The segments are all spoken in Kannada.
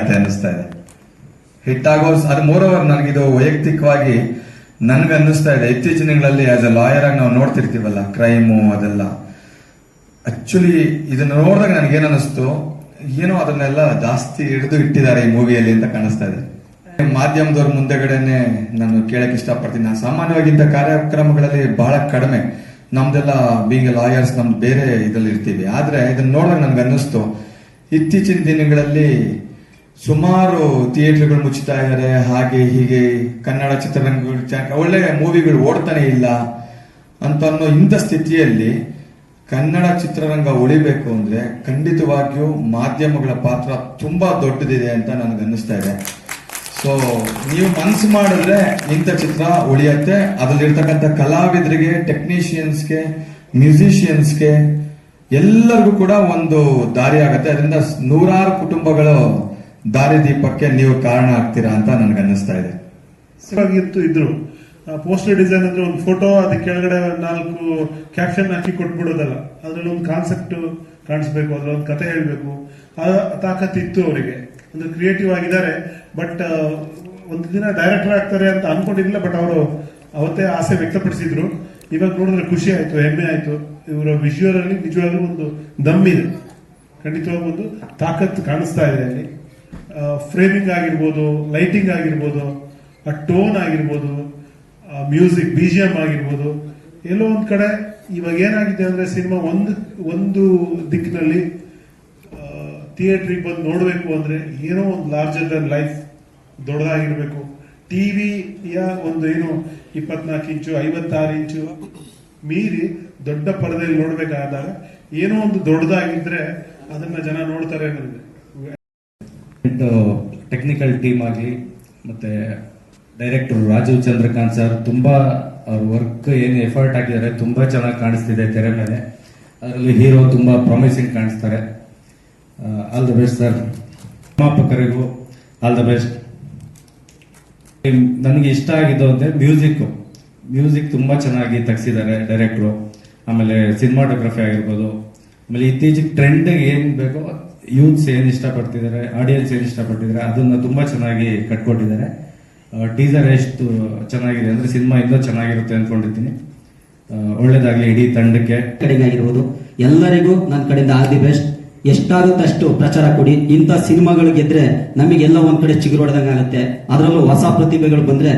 ಆಗತ್ತೆ ಅನ್ನಿಸ್ತಾ ಇದೆ. ಹಿಟ್ ಆಗೋ ಅದು ಮೋರೋವರ್ ನನಗಿದು ವೈಯಕ್ತಿಕವಾಗಿ ನನ್ಗೆ ಅನ್ನಿಸ್ತಾ ಇದೆ. ಇತ್ತೀಚಿನ ದಿನಗಳಲ್ಲಿ ಆಸ್ ಅ ಲಾಯರ್ ಆಗಿ ನಾವು ನೋಡ್ತಿರ್ತೀವಲ್ಲ ಕ್ರೈಮು ಅದೆಲ್ಲ. ಆಕ್ಚುಲಿ ಇದನ್ನ ನೋಡಿದಾಗ ನನಗೇನು ಅನ್ನಿಸ್ತು? ಏನೋ ಅದನ್ನೆಲ್ಲ ಜಾಸ್ತಿ ಹಿಡಿದು ಇಟ್ಟಿದ್ದಾರೆ ಈ ಮೂವಿಯಲ್ಲಿ ಅಂತ ಕಾಣಿಸ್ತಾ ಇದೆ. ಮಾಧ್ಯಮದವ್ರ ಮುಂದೆಗಡೆನೆ ನಾನು ಕೇಳಕ್ ಇಷ್ಟಪಡ್ತೀನಿ. ನಾನು ಸಾಮಾನ್ಯವಾಗಿ ಇಂಥ ಕಾರ್ಯಕ್ರಮಗಳಲ್ಲಿ ಬಹಳ ಕಡಿಮೆ. ನಮ್ದೆಲ್ಲ ಬೀಂಗ್ ಲಾಯರ್ಸ್ ನಮ್ದು ಬೇರೆ ಇದ್ರಲ್ಲಿ ಇರ್ತೀವಿ. ಆದ್ರೆ ಇದನ್ನ ನೋಡಿದಾಗ ನನ್ಗೆ ಅನ್ನಿಸ್ತು. ಇತ್ತೀಚಿನ ದಿನಗಳಲ್ಲಿ ಸುಮಾರು ಥಿಯೇಟರ್ಗಳು ಮುಚ್ಚುತ್ತಾ ಇದ್ದಾರೆ. ಹಾಗೆ ಹೀಗೆ ಕನ್ನಡ ಚಿತ್ರರಂಗಗಳು ಒಳ್ಳೆಯ ಒಳ್ಳೆ ಮೂವಿಗಳು ಓಡ್ತಾನೆ ಇಲ್ಲ ಅಂತ ಅನ್ನೋ ಇಂಥ ಸ್ಥಿತಿಯಲ್ಲಿ ಕನ್ನಡ ಚಿತ್ರರಂಗ ಉಳಿಬೇಕು ಅಂದ್ರೆ ಖಂಡಿತವಾಗಿಯೂ ಮಾಧ್ಯಮಗಳ ಪಾತ್ರ ತುಂಬಾ ದೊಡ್ಡದಿದೆ ಅಂತ ನನಗೆ ಅನ್ನಿಸ್ತಾ ಇದೆ. ಸೊ ನೀವು ಮನಸ್ಸು ಮಾಡಿದ್ರೆ ಇಂಥ ಚಿತ್ರ ಉಳಿಯತ್ತೆ. ಅದರಲ್ಲಿರ್ತಕ್ಕಂಥ ಕಲಾವಿದರಿಗೆ ಟೆಕ್ನಿಷಿಯನ್ಸ್ಗೆ ಮ್ಯೂಸಿಷಿಯನ್ಸ್ಗೆ ಎಲ್ಲರಿಗೂ ಕೂಡ ಒಂದು ದಾರಿ ಆಗುತ್ತೆ. ಅದರಿಂದ ನೂರಾರು ಕುಟುಂಬಗಳು ದಾರಿದೀಪಕ್ಕೆ ನೀವು ಕಾರಣ ಆಗ್ತೀರಾ ಅಂತ ನನಗೆ ಅನ್ನಿಸ್ತಾ ಇದೆ ಇದ್ರು. ಪೋಸ್ಟರ್ ಡಿಸೈನ್ ಅಂದ್ರೆ ಒಂದು ಫೋಟೋ ಅದಕ್ಕೆ ಕೆಳಗಡೆ ನಾಲ್ಕು ಕ್ಯಾಪ್ಷನ್ ಹಾಕಿ ಕೊಟ್ಬಿಡೋದಲ್ಲ. ಅದ್ರಲ್ಲಿ ಒಂದು ಕಾನ್ಸೆಪ್ಟ್ ಕಾಣಿಸ್ಬೇಕು, ಅದ್ರಲ್ಲಿ ಒಂದು ಕತೆ ಹೇಳ್ಬೇಕು. ಆ ತಾಕತ್ತಿತ್ತು ಅವರಿಗೆ. ಅಂದ್ರೆ ಕ್ರಿಯೇಟಿವ್ ಆಗಿದ್ದಾರೆ ಬಟ್ ಒಂದು ದಿನ ಡೈರೆಕ್ಟರ್ ಆಗ್ತಾರೆ ಅಂತ ಅನ್ಕೊಂಡಿರ್ಲಿಲ್ಲ ಬಟ್ ಅವರು ಅವತ್ತೇ ಆಸೆ ವ್ಯಕ್ತಪಡಿಸಿದ್ರು. ಇವಾಗ ನೋಡಿದ್ರೆ ಖುಷಿ ಆಯ್ತು, ಹೆಮ್ಮೆ ಆಯ್ತು. ಇವರ ವಿಜುವಲ್ ಅಲ್ಲಿ ನಿಜವಾಗ್ಲೂ ಒಂದು ದಮ್ಮಿದೆ ಖಂಡಿತವಾಗಿ ಒಂದು ತಾಕತ್ತು ಕಾಣಿಸ್ತಾ ಇದೆ ಅಲ್ಲಿ. ಫ್ರೇಮಿಂಗ್ ಆಗಿರ್ಬೋದು ಲೈಟಿಂಗ್ ಆಗಿರ್ಬೋದು, ಆ ಟೋನ್ ಆಗಿರ್ಬೋದು ಮ್ಯೂಸಿಕ್ ಬಿ ಜಿ ಬಿಜಿಎಂ ಆಗಿರ್ಬೋದು, ಎಲ್ಲೋ ಒಂದು ಕಡೆ ಇವಾಗ ಏನಾಗಿದೆ ಅಂದ್ರೆ ಸಿನಿಮಾ ಒಂದು ಒಂದು ದಿಕ್ಕಿನಲ್ಲಿ ಥಿಯೇಟ್ರಿಗೆ ಬಂದು ನೋಡಬೇಕು ಅಂದ್ರೆ ಏನೋ ಒಂದು ಲಾರ್ಜರ್ ದನ್ ಲೈಫ್ ದೊಡ್ಡದಾಗಿರ್ಬೇಕು. ಟಿವಿಯ ಒಂದು ಏನು, ಇಪ್ಪತ್ನಾಲ್ಕು ಇಂಚು, ಐವತ್ತಾರು ಇಂಚು ಮೀರಿ ದೊಡ್ಡ ಪರದೆಯಲ್ಲಿ ನೋಡಬೇಕಾದಾಗ ಏನೋ ಒಂದು ದೊಡ್ಡದಾಗಿದ್ರೆ ಅದನ್ನ ಜನ ನೋಡ್ತಾರೆ ಅನ್ನೋದಿದೆ ಟೆಕ್ನಿಕಲ್ ಟೀಮ್ ಆಗಲಿ, ಮತ್ತೆ ಡೈರೆಕ್ಟರ್ ರಾಜೀವ್ ಚಂದ್ರಕಾಂತ್ ಸರ್ ತುಂಬಾ ಅವ್ರ ವರ್ಕ್ ಏನು ಎಫರ್ಟ್ ಹಾಕಿದ್ದಾರೆ ತುಂಬಾ ಚೆನ್ನಾಗಿ ಕಾಣಿಸ್ತಿದೆ ತೆರೆ ಮೇಲೆ. ಅದರಲ್ಲಿ ಹೀರೋ ತುಂಬಾ ಪ್ರಾಮಿಸಿಂಗ್ ಕಾಣಿಸ್ತಾರೆ. ಆಲ್ ದ ಬೆಸ್ಟ್ ಸರ್ ನಿರ್ಮಾಪಕರಿಗೂ ಆಲ್ ದ ಬೆಸ್ಟ್ ನನಗೆ ಇಷ್ಟ ಆಗಿದ್ದು ಅಂದರೆ ಮ್ಯೂಸಿಕ್ ಮ್ಯೂಸಿಕ್ ತುಂಬಾ ಚೆನ್ನಾಗಿ ತೆಗ್ಸಿದ್ದಾರೆ ಡೈರೆಕ್ಟ್ರು ಆಮೇಲೆ ಸಿನಿಮಾಟೋಗ್ರಫಿ ಆಗಿರ್ಬೋದು. ಆಮೇಲೆ ಇತ್ತೀಚೆಗೆ ಟ್ರೆಂಡ್ ಏನು ಬೇಕೋ ಯೂತ್ಸ್ ಏನು ಇಷ್ಟಪಡ್ತಿದ್ದಾರೆ ಆಡಿಯನ್ಸ್ ಏನ್ ಇಷ್ಟಪಟ್ಟಿದ್ದಾರೆ ಅದನ್ನ ತುಂಬಾ ಚೆನ್ನಾಗಿ ಕಟ್ಕೊಟ್ಟಿದ್ದಾರೆ ಟೀಸರ್ ಎಷ್ಟು ಚೆನ್ನಾಗಿದೆ ಅಂದ್ರೆ ಸಿನಿಮಾ ಇನ್ನೂ ಚೆನ್ನಾಗಿರುತ್ತೆ ಅನ್ಕೊಂಡಿದ್ದೀನಿ. ಒಳ್ಳೇದಾಗಲಿ ಇಡೀ ತಂಡಕ್ಕೆ. ಕಡೆಗೆ ಆಗಿರ್ಬೋದು. ಎಲ್ಲರಿಗೂ ನನ್ನ ಕಡೆಯಿಂದ ಆಲ್ ದಿ ಬೆಸ್ಟ್. ಎಷ್ಟಾಗುತ್ತಷ್ಟು ಪ್ರಚಾರ ಕೊಡಿ. ಇಂಥ ಸಿನಿಮಾಗಳು ಗೆದ್ರೆ ನಮಗೆಲ್ಲ ಒಂದ್ ಕಡೆ ಚಿಗುರು ಆಗುತ್ತೆ. ಅದರಲ್ಲೂ ಹೊಸ ಪ್ರತಿಭೆಗಳು ಬಂದ್ರೆ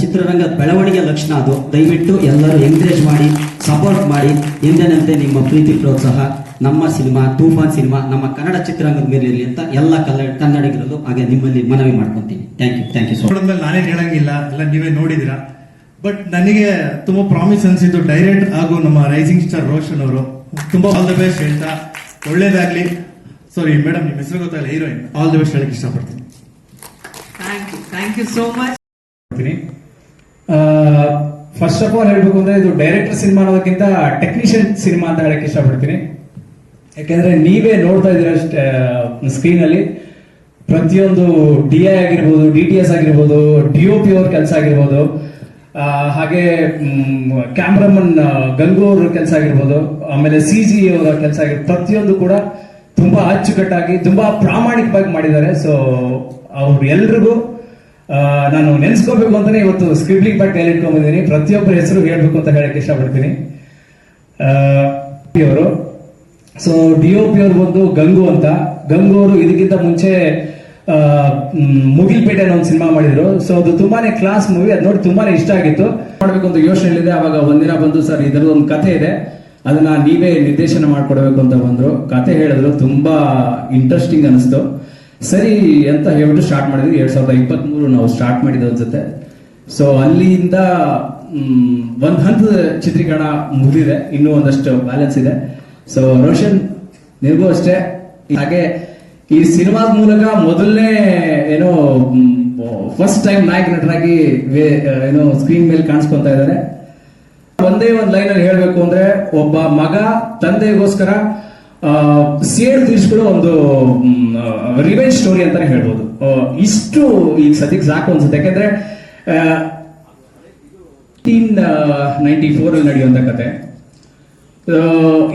ಚಿತ್ರರಂಗ ಬೆಳವಣಿಗೆ ಲಕ್ಷಣ ಅದು. ದಯವಿಟ್ಟು ಎಲ್ಲರೂ ಎಂಕರೇಜ್ ಮಾಡಿ ಸಪೋರ್ಟ್ ಮಾಡಿ. ಹಿಂದೆನಂತೆ ನಿಮ್ಮ ಪ್ರೀತಿ ಪ್ರೋತ್ಸಾಹ. ನಮ್ಮ ಸಿನಿಮಾ ತೂಫಾನ್ ಸಿನಿಮಾ ನಮ್ಮ ಕನ್ನಡ ಚಿತ್ರರಂಗದ ಮೇಲೆ ಇರಲಿ ಅಂತ ಎಲ್ಲ ಕನ್ನಡ ಕನ್ನಡಿಗರಲ್ಲೂ ಹಾಗೆ ನಿಮ್ಮಲ್ಲಿ ಮನವಿ ಮಾಡ್ಕೊತೀನಿ. Thank you thank you so ನೋಡಿದ್ಮೇಲೆ ನಾನೇನು ಹೇಳಂಗಿಲ್ಲ ಎಲ್ಲ ನೀವೇ ನೋಡಿದಿರಾ ಬಟ್ ನನಗೆ ತುಂಬಾ ಪ್ರಾಮಿಸ್ ಅನ್ಸಿದ್ದು ಡೈರೆಕ್ಟ್ ಹಾಗೂ ನಮ್ಮ ರೈಸಿಂಗ್ ಸ್ಟಾರ್ ರೋಷನ್ ಅವರು. ತುಂಬಾ ಆಲ್ ದ ಬೆಸ್ಟ್ ಹೇಳ್ತಾ ಒಳ್ಳೇದಾಗ್ಲಿ. ಸಾರಿ ಮೇಡಮ್ ನಿಮ್ಮ ಹೆಸರು ಗೊತ್ತಾಗಲ್ಲ ಹೀರೋಯಿನ್ ಆಲ್ ದ ಬೆಸ್ಟ್ ಹೇಳಕ್ ಇಷ್ಟಪಡ್ತೀನಿ. Thank you thank you so much first of all ಹೇಳ್ಬೇಕು ಅಂದ್ರೆ ಇದು ಡೈರೆಕ್ಟರ್ ಸಿನಿಮಾ ಅನ್ನೋದಕ್ಕಿಂತ ಟೆಕ್ನಿಷಿಯನ್ ಸಿನಿಮಾ ಅಂತ ಹೇಳಕ್ ಇಷ್ಟಪಡ್ತೀನಿ. ಯಾಕೆಂದ್ರೆ ನೀವೇ ನೋಡ್ತಾ ಇದ್ದೀರಾ ಸ್ಕ್ರೀನ್ ಅಲ್ಲಿ ಪ್ರತಿಯೊಂದು ಡಿ ಐ ಆಗಿರ್ಬೋದು ಡಿ ಟಿ ಎಸ್ ಆಗಿರ್ಬೋದು ಡಿ ಒ ಪಿ ಅವ್ರ ಕೆಲಸ ಆಗಿರ್ಬೋದು ಹಾಗೆ ಕ್ಯಾಮ್ರಾಮನ್ ಗಂಗು ಅವ್ರ ಕೆಲಸ ಆಗಿರ್ಬೋದು, ಆಮೇಲೆ ಸಿ ಜಿ ಅವರ ಕೆಲಸ ಆಗಿರ್ಬೋದು ಪ್ರತಿಯೊಂದು ಕೂಡ ತುಂಬಾ ಅಚ್ಚುಕಟ್ಟಾಗಿ, ತುಂಬಾ ಪ್ರಾಮಾಣಿಕವಾಗಿ ಮಾಡಿದ್ದಾರೆ. ಸೊ ಅವ್ರು ಎಲ್ರಿಗೂ ನಾನು ನೆನೆಸ್ಕೋಬೇಕು ಅಂತಾನೆ ಇವತ್ತು ಸ್ಕ್ರಿಬ್ಲಿಂಗ್ ಬಟ್ ಕೈಲಿ ಇಟ್ಕೊಂಡ್ಬಂದಿದ್ದೀನಿ ಪ್ರತಿಯೊಬ್ಬರ ಹೆಸರು ಹೇಳ್ಬೇಕು ಅಂತ ಹೇಳಕ್ ಇಷ್ಟಪಡ್ತೀನಿ. ಅವರು. ಸೊ ಡಿ ಒ ಪಿ ಅವ್ರು ಬಂದು ಗಂಗು ಅಂತ. ಗಂಗು ಅವರು ಇದಕ್ಕಿಂತ ಮುಂಚೆ ಮುಗಿಲ್ಪೇಟೆ ಅನ್ನೋ ಒಂದು ಸಿನಿಮಾ ಮಾಡಿದ್ರು. ಸೊ ಅದು ತುಂಬಾನೇ ಕ್ಲಾಸ್ ಮೂವಿ ಅದು ನೋಡಿ ತುಂಬಾನೇ ಇಷ್ಟ ಆಗಿತ್ತು. ಮಾಡ್ಬೇಕು ಅಂತ ಯೋಚನೆ ಇದೆ ಅವಾಗ ಒಂದಿನ ಬಂದು, ಸರ್, ಇದರದ್ದು ಒಂದು ಕಥೆ ಇದೆ. ಅದನ್ನ ನೀವೇ ನಿರ್ದೇಶನ ಮಾಡ್ಕೊಡ್ಬೇಕು ಅಂತ ಬಂದ್ರು. ಕತೆ ಹೇಳಿದ್ರು. ತುಂಬಾ ಇಂಟ್ರೆಸ್ಟಿಂಗ್ ಅನಿಸ್ತು. ಸರಿ ಅಂತ ಹೇಳ್ಬಿಟ್ಟು ಸ್ಟಾರ್ಟ್ ಮಾಡಿದ್ವಿ. ಎರಡ್ ಸಾವಿರದ ಇಪ್ಪತ್ತ್ ಮೂರು ನಾವು ಸ್ಟಾರ್ಟ್ ಮಾಡಿದ್ದು ಅನ್ಸುತ್ತೆ. ಸೊ ಅಲ್ಲಿಂದ ಒಂದ್ ಹಂತದ ಚಿತ್ರೀಕರಣ ಮುಗಿದಿದೆ. ಇನ್ನೂ ಒಂದಷ್ಟು ಬ್ಯಾಲೆನ್ಸ್ ಇದೆ. ಸೊ ರೋಷನ್ ನಿಮಗೂ ಅಷ್ಟೇ. ಹಾಗೆ, ಈ ಸಿನಿಮಾದ ಮೂಲಕ ಮೊದಲನೇ, ಏನೋ ಫಸ್ಟ್ ಟೈಮ್ ನಾಯಕ ನಟರಾಗಿ ಏನೋ ಸ್ಕ್ರೀನ್ ಮೇಲೆ ಕಾಣಿಸ್ಕೊಂತ ಇದ್ದಾರೆ. ಒಂದೇ ಒಂದು ಲೈನ್ ಅಲ್ಲಿ ಹೇಳಬೇಕು ಅಂದ್ರೆ, ಒಬ್ಬ ಮಗ ತಂದೆಗೋಸ್ಕರ ಸೇಡು ತೀರಿಸ್ಬಿಡೋ ಒಂದು ರಿವೆಂಜ್ ಸ್ಟೋರಿ ಅಂತಾನೆ ಹೇಳ್ಬೋದು. ಇಷ್ಟು ಈಗ ಸದ್ಯಕ್ಕೆ ಸಾಕು ಅನ್ಸುತ್ತೆ. ಯಾಕಂದ್ರೆ ನೈಂಟಿ ಫೋರ್ ಅಲ್ಲಿ ನಡೆಯುವಂತ ಕತೆ.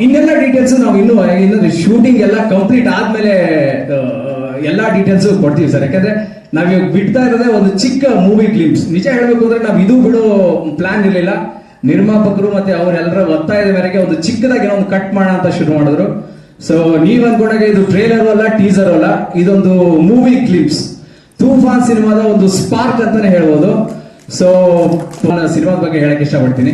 ಇನ್ನೆಲ್ಲ ಡೀಟೇಲ್ಸ್ ನಾವು ಇನ್ನು ಇನ್ನೊಂದು ಶೂಟಿಂಗ್ ಎಲ್ಲ ಕಂಪ್ಲೀಟ್ ಆದ್ಮೇಲೆ ಎಲ್ಲ ಡೀಟೇಲ್ಸ್ ಕೊಡ್ತೀವಿ ಸರ್. ಯಾಕಂದ್ರೆ ನಾವ್ ಇವಾಗ ಬಿಡ್ತಾ ಇರೋದೇ ಒಂದು ಚಿಕ್ಕ ಮೂವಿ ಕ್ಲಿಪ್ಸ್ ನಿಜ ಹೇಳಬೇಕು ಅಂದ್ರೆ ನಾವ್ ಇದು ಬಿಡೋ ಪ್ಲಾನ್ ಇರಲಿಲ್ಲ. ನಿರ್ಮಾಪಕರು ಮತ್ತೆ ಅವರೆಲ್ಲರ ಒತ್ತಾಯದ ಮೇರೆಗೆ ಒಂದು ಚಿಕ್ಕದಾಗಿ ಒಂದು ಕಟ್ ಮಾಡೋಣ ಅಂತ ಶುರು ಮಾಡಿದ್ರು. ಸೊ ನೀವ್ ಅನ್ಕೊಂಡಾಗ ಇದು ಟ್ರೇಲರ್ ಅಲ್ಲ ಟೀಸರ್ ಅಲ್ಲ, ಇದೊಂದು ಮೂವಿ ಕ್ಲಿಪ್ಸ್ ತೂಫಾನ್ ಸಿನಿಮಾದ ಒಂದು ಸ್ಪಾರ್ಕ್ ಅಂತಾನೆ ಹೇಳ್ಬೋದು. ಸೊ ಸಿನಿಮಾದ ಬಗ್ಗೆ ಹೇಳಕ್ ಇಷ್ಟಪಡ್ತೀನಿ.